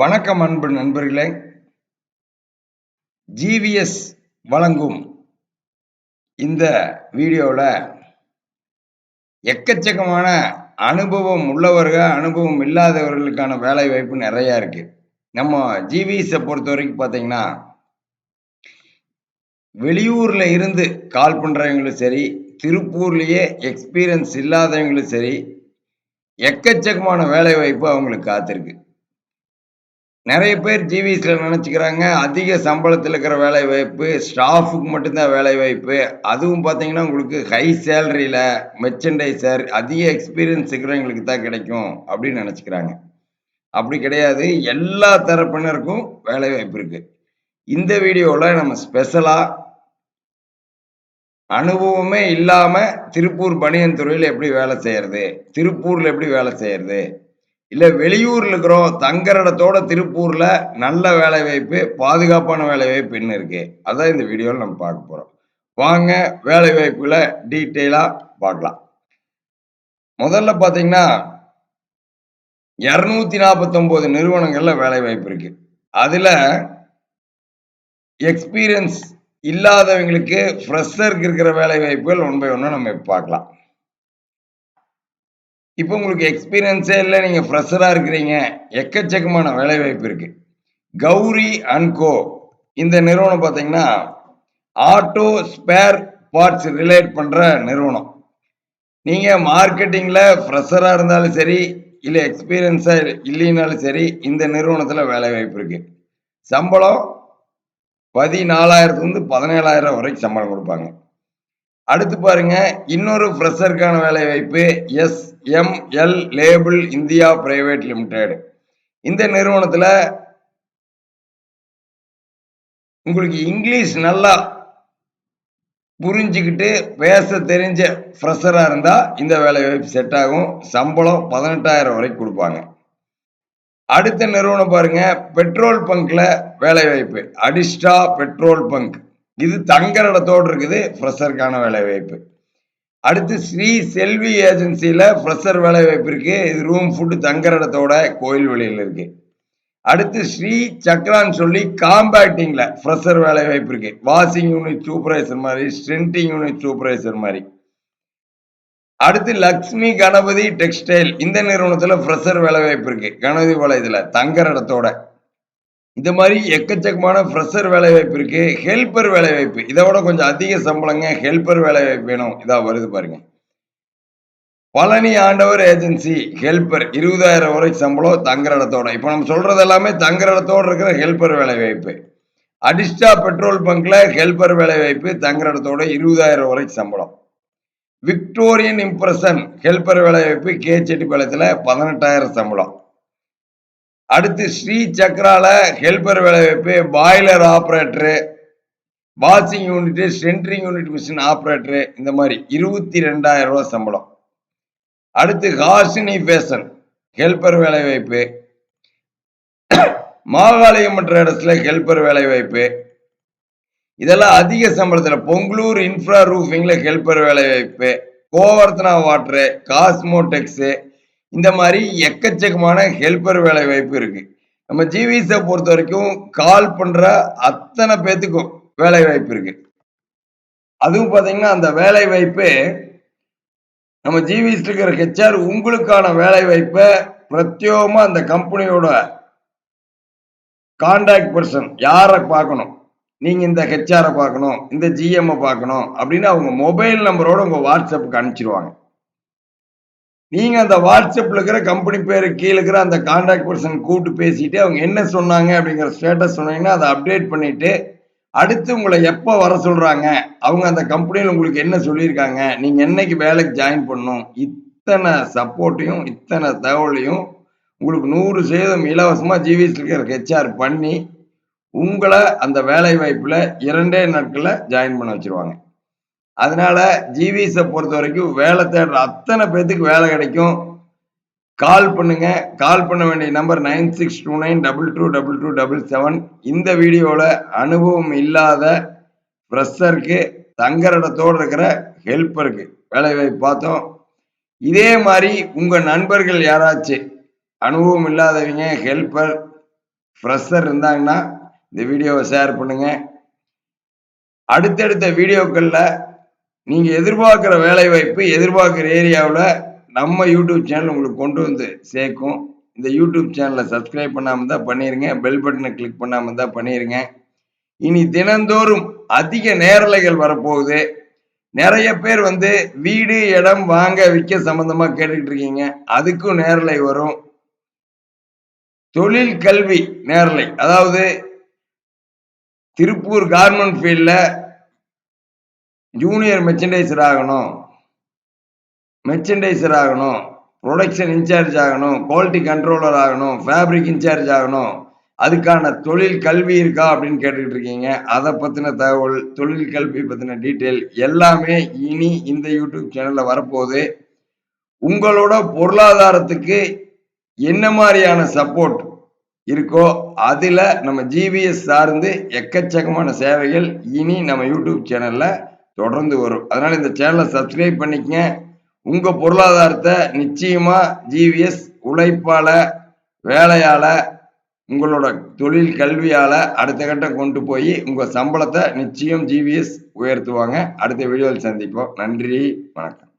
வணக்கம் அன்பு நண்பர்களே. ஜிவிஎஸ் வழங்கும் இந்த வீடியோவில் எக்கச்சக்கமான அனுபவம் உள்ளவர்கள் அனுபவம் இல்லாதவர்களுக்கான வேலை வாய்ப்பு நிறையா இருக்கு. நம்ம ஜிவிஎஸை பொறுத்த வரைக்கும் பார்த்தீங்கன்னா வெளியூரில் இருந்து கால் பண்ணுறவங்களும் சரி திருப்பூர்லேயே எக்ஸ்பீரியன்ஸ் இல்லாதவங்களும் சரி எக்கச்சக்கமான வேலை வாய்ப்பு அவங்களுக்கு காத்திருக்கு. நிறைய பேர் ஜிவிஸில் நினச்சிக்கிறாங்க அதிக சம்பளத்தில் இருக்கிற வேலை வாய்ப்பு ஸ்டாஃபுக்கு மட்டும்தான் வேலை வாய்ப்பு. அதுவும் பார்த்தீங்கன்னா உங்களுக்கு ஹை சேலரியில் மெர்ச்சன்டைசர் அதிக எக்ஸ்பீரியன்ஸ் இருக்கிறவங்களுக்கு தான் கிடைக்கும் அப்படின்னு நினச்சிக்கிறாங்க. அப்படி கிடையாது. எல்லா தரப்பினருக்கும் வேலை வாய்ப்பு இருக்கு. இந்த வீடியோவில் நம்ம ஸ்பெஷலாக அனுபவமே இல்லாமல் திருப்பூர் பனியன் துறையில் எப்படி வேலை செய்யறது திருப்பூரில் எப்படி வேலை செய்யறது இல்லை வெளியூர்ல இருக்கிறோம் தங்குற இடத்தோட திருப்பூர்ல நல்ல வேலை வாய்ப்பு பாதுகாப்பான வேலை வாய்ப்பு என்ன இருக்கு? அதான் இந்த வீடியோவில் நம்ம பார்க்க போறோம். வாங்க வேலை வாய்ப்புகளை டீட்டெயிலா பார்க்கலாம். முதல்ல பார்த்தீங்கன்னா இரநூத்தி நாற்பத்தொம்போது நிறுவனங்கள்ல வேலை வாய்ப்பு இருக்கு. அதுல எக்ஸ்பீரியன்ஸ் இல்லாதவங்களுக்கு ஃப்ரெஷருக்கு இருக்கிற வேலை வாய்ப்புகள் ஒன் பை ஒன்று நம்ம பார்க்கலாம். இப்போ உங்களுக்கு எக்ஸ்பீரியன்ஸே இல்லை நீங்கள் ஃப்ரெஷராக இருக்கிறீங்க. எக்கச்சக்கமான வேலை வாய்ப்பு இருக்கு. கௌரி அண்ட் கோ இந்த நிறுவனம் பார்த்தீங்கன்னா ஆட்டோ ஸ்பேர் பார்ட்ஸ் ரிலேட் பண்ணுற நிறுவனம். நீங்கள் மார்க்கெட்டிங்கில் ஃப்ரெஷராக இருந்தாலும் சரி இல்லை எக்ஸ்பீரியன்ஸாக இல்லைனாலும் சரி இந்த நிறுவனத்தில் வேலை வாய்ப்பு இருக்கு. சம்பளம் பதினாலாயிரத்துலேருந்து பதினேழாயிரம் வரைக்கும் சம்பளம் கொடுப்பாங்க. அடுத்து பாருங்க இன்னொரு ஃப்ரெஷருக்கான வேலை வாய்ப்பு S M L label India private limited இந்த நிறுவனத்தில் உங்களுக்கு இங்கிலீஷ் நல்லா புரிஞ்சுக்கிட்டு பேச தெரிஞ்ச ஃப்ரெஷராக இருந்தால் இந்த வேலை வாய்ப்பு செட் ஆகும். சம்பளம் பதினெட்டாயிரம் வரைக்கும் கொடுப்பாங்க. அடுத்த நிறுவனம் பாருங்க பெட்ரோல் பங்க்ல வேலை வாய்ப்பு. அடிஸ்டா பெட்ரோல் பங்க் இது தங்குற இடத்தோடு இருக்குது ஃப்ரெஷருக்கான வேலை வாய்ப்பு அடுத்து ஸ்ரீ செல்வி ஏஜென்சியில் ஃப்ரெஷர் வேலை வாய்ப்பு இது ரூம் ஃபுட்டு தங்குற இடத்தோட கோயில் வெளியில் இருக்குது அடுத்து ஸ்ரீ சக்ரான்னு சொல்லி காம்பேக்டிங்கில் ஃப்ரெஷர் வேலை வாய்ப்பு வாஷிங் யூனிட் சூப்பர்வைசர் மாதிரி ஸ்ட்ரென்டிங் யூனிட் சூப்பர்வைசர் மாதிரி. அடுத்து லக்ஷ்மி கணபதி டெக்ஸ்டைல் இந்த நிறுவனத்தில் ஃப்ரெஷர் வேலை வாய்ப்பு இருக்கு. கணபதி வலயத்தில் தங்குற இடத்தோட இந்த மாதிரி எக்கச்சக்கமான ஃப்ரெஷர் வேலை வாய்ப்பு இருக்கு ஹெல்பர் வேலை வாய்ப்பு இதை விட கொஞ்சம் அதிக சம்பளங்க ஹெல்பர் வேலை வாய்ப்பு வேணும். இதா வருது பாருங்க. பழனி ஆண்டவர் ஏஜென்சி ஹெல்பர் இருபதாயிரம் வரை சம்பளம் தங்குற இடத்தோட. இப்போ நம்ம சொல்றது எல்லாமே தங்குற இடத்தோட இருக்கிற ஹெல்ப்பர் வேலை வாய்ப்பு அடிஸ்டா பெட்ரோல் பங்க்ல ஹெல்பர் வேலை வாய்ப்பு தங்குற இடத்தோட இருபதாயிரம் வரை சம்பளம். விக்டோரியன் இம்ப்ரெஷன் ஹெல்பர் வேலை வாய்ப்பு கே செட்டிப்பாளையத்தில் பதினெட்டாயிரம் சம்பளம். அடுத்து ஸ்ரீ சக்ரால ஹெல்பர் வேலை boiler operator washing unit centring unit machine operator இந்த மாதிரி இருபத்தி ரெண்டாயிரம் ரூபா சம்பளம். அடுத்து ஹாசினி ஃபேஷன் ஹெல்பர் வேலை வாய்ப்பு மாகாளியம் மற்ற இடத்துல ஹெல்பர் வேலை வாய்ப்பு இதெல்லாம் அதிக சம்பளத்தில் பொங்கலூர் இன்ஃப்ரா ரூஃபிங்ல ஹெல்பர் வேலை வாய்ப்பு கோவர்த்தனா வாட்டரு காஸ்மோடெக்ஸு இந்த மாதிரி எக்கச்சக்கமான ஹெல்பர் வேலை வாய்ப்பு இருக்கு. நம்ம ஜிவிஸை பொறுத்த வரைக்கும் கால் பண்ற அத்தனை பேத்துக்கும் வேலை வாய்ப்பு இருக்கு. அதுவும் பார்த்தீங்கன்னா அந்த வேலை வாய்ப்பு நம்ம ஜிவிஸ் இருக்கிற ஹெச்ஆர் உங்களுக்கான வேலை வாய்ப்பை பிரத்யோகமா அந்த கம்பெனியோட கான்டாக்ட் பர்சன் யாரை பார்க்கணும்? நீங்க இந்த ஹெச்ஆரை பார்க்கணும் இந்த ஜிஎம்ஐ பார்க்கணும் அப்படின்னு அவங்க மொபைல் நம்பரோட உங்க வாட்ஸ்அப்புக்கு அனுப்பிச்சிருவாங்க. நீங்க அந்த வாட்ஸ்அப்ல இருக்கிற கம்பெனி பேரு கீழே இருக்கிற அந்த கான்டாக்ட் பர்சன் கூப்பிட்டு பேசிட்டு அவங்க என்ன சொன்னாங்க அப்படிங்கிற ஸ்டேட்டஸ் சொன்னீங்கன்னா அதை அப்டேட் பண்ணிட்டு அடுத்து உங்களை எப்போ வர சொல்றாங்க அவங்க அந்த கம்பெனியில் உங்களுக்கு என்ன சொல்லியிருக்காங்க நீங்க என்னைக்கு வேலைக்கு ஜாயின் பண்ணணும் இத்தனை சப்போர்ட்டையும் இத்தனை தகவலையும் உங்களுக்கு நூறு சதவீதம் இலவசமா ஜிவிஎஸ் இருக்கிற ஹெச்ஆர் பண்ணி உங்களை அந்த வேலை வாய்ப்புல இரண்டே நாட்களில் ஜாயின் பண்ண வச்சிருவாங்க. அதனால ஜிவிஸை பொறுத்த வரைக்கும் வேலை தேடுற அத்தனை பேர்த்துக்கு வேலை கிடைக்கும். கால் பண்ணுங்க. கால் பண்ண வேண்டிய number nine six two nine double two double two double seven இந்த வீடியோவில் அனுபவம் இல்லாத ஃப்ரெஷருக்கு தங்குற இருக்கிற ஹெல்ப்பருக்கு வேலை வாய்ப்பு பார்த்தோம். இதே மாதிரி உங்கள் நண்பர்கள் யாராச்சும் அனுபவம் இல்லாதவங்க ஹெல்ப்பர் ஃப்ரெஷர் இருந்தாங்கன்னா இந்த வீடியோவை ஷேர் பண்ணுங்க. அடுத்தடுத்த வீடியோக்களில் நீங்கள் எதிர்பார்க்குற வேலை வாய்ப்பு எதிர்பார்க்குற ஏரியாவில் நம்ம யூடியூப் சேனல் உங்களுக்கு கொண்டு வந்து சேர்க்கும். இந்த யூடியூப் சேனலை சப்ஸ்கிரைப் பண்ணாமல் தான் பண்ணிடுங்க பெல் பட்டனை கிளிக் பண்ணாமல் தான் பண்ணிடுங்க இனி தினந்தோறும் அதிக நேரலைகள் வரப்போகுது. நிறைய பேர் வந்து வீடு இடம் வாங்க விற்க சம்மந்தமாக கேட்டுக்கிட்டு இருக்கீங்க. அதுக்கும் நேரலை வரும். தொழில் கல்வி நேரலை. அதாவது திருப்பூர் கார்மெண்ட் ஃபீல்டில் ஜூனியர் மெர்ச்சன்டைசர் ஆகணும். மெர்ச்சன்டைசர் ஆகணும். ப்ரொடக்ஷன் இன்சார்ஜ் ஆகணும். குவாலிட்டி கண்ட்ரோலர் ஆகணும். ஃபேப்ரிக் இன்சார்ஜ் ஆகணும். அதுக்கான தொழில் கல்வி இருக்கா அப்படின்னு கேட்டுக்கிட்டு இருக்கீங்க. அதை பற்றின தகவல் தொழில் கல்வி பற்றின டீட்டெயில் எல்லாமே இனி இந்த யூடியூப் சேனலில் வரப்போகுது. உங்களோட பொருளாதாரத்துக்கு என்ன மாதிரியான சப்போர்ட் இருக்கோ அதில் நம்ம ஜிபிஎஸ் சார்ந்து எக்கச்சக்கமான சேவைகள் இனி நம்ம யூடியூப் சேனலில் தொடர்ந்து வரும். அதனால் இந்த சேனலை சப்ஸ்கிரைப் பண்ணிக்கங்க. உங்கள் பொருளாதாரத்தை நிச்சயமாக ஜிவிஎஸ் உழைப்பால் வேலையால் உங்களோட தொழில் கல்வியால் அடுத்த கட்டம் கொண்டு போய் உங்கள் சம்பளத்தை நிச்சயம் ஜிவிஎஸ் உயர்த்துவாங்க. அடுத்த வீடியோவில் சந்திப்போம். நன்றி வணக்கம்.